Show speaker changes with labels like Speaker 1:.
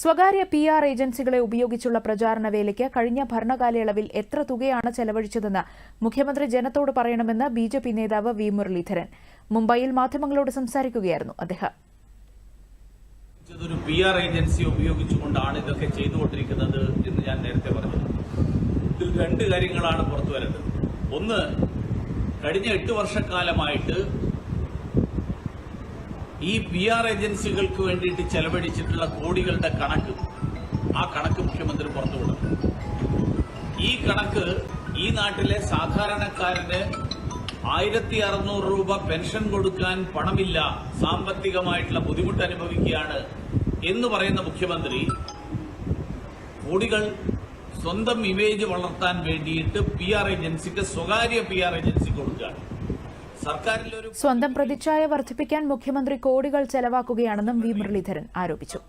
Speaker 1: സ്വകാര്യ P R ഏജൻസികളെ ഉപയോഗിച്ചുള്ള പ്രചാരണ വേലയ്ക്ക് കഴിഞ്ഞ ഭരണകാലയളവിൽ എത്ര തുകയാണ് ചെലവഴിച്ചതെന്ന് മുഖ്യമന്ത്രി ജനത്തോട് പറയണമെന്ന് ബി ജെ പി നേതാവ് വി മുരളീധരൻ മുംബൈയിൽ മാധ്യമങ്ങളോട് സംസാരിക്കുകയായിരുന്നു അദ്ദേഹം
Speaker 2: ഒരു പി ആർ ഏജൻസി ഉപയോഗിച്ചുകൊണ്ടാണ് ഇതൊക്കെ ചെയ്തുകൊണ്ടിരിക്കുന്നത് എന്ന് ഞാൻ നേരത്തെ പറഞ്ഞു ഇതിൽ രണ്ട് കാര്യങ്ങളാണ് പുറത്തു വരുന്നത് ഒന്ന് കഴിഞ്ഞ എട്ട് വർഷക്കാലമായിട്ട് ഈ പി ആർ ഏജൻസികൾക്ക് വേണ്ടിയിട്ട് ചെലവഴിച്ചിട്ടുള്ള കോടികളുടെ കണക്ക് ആ കണക്ക് മുഖ്യമന്ത്രി പുറത്തു കൊടുക്കും ഈ കണക്ക് ഈ നാട്ടിലെ സാധാരണക്കാരന് ആയിരത്തി അറുന്നൂറ് രൂപ പെൻഷൻ കൊടുക്കാൻ പണമില്ല സാമ്പത്തികമായിട്ടുള്ള ബുദ്ധിമുട്ട് അനുഭവിക്കുകയാണ് എന്ന് പറയുന്ന മുഖ്യമന്ത്രി കോടികൾ സ്വന്തം ഇമേജ് വളർത്താൻ വേണ്ടിയിട്ട് പി ആർ ഏജൻസിക്ക് സ്വകാര്യ പി ആർ ഏജൻസി കൊടുക്കുകയാണ്
Speaker 1: സ്വന്തം പ്രതിച്ഛായ വർദ്ധിപ്പിക്കാൻ മുഖ്യമന്ത്രി കോടികൾ ചെലവാക്കുകയാണെന്നും വി മുരളീധരൻ ആരോപിച്ചു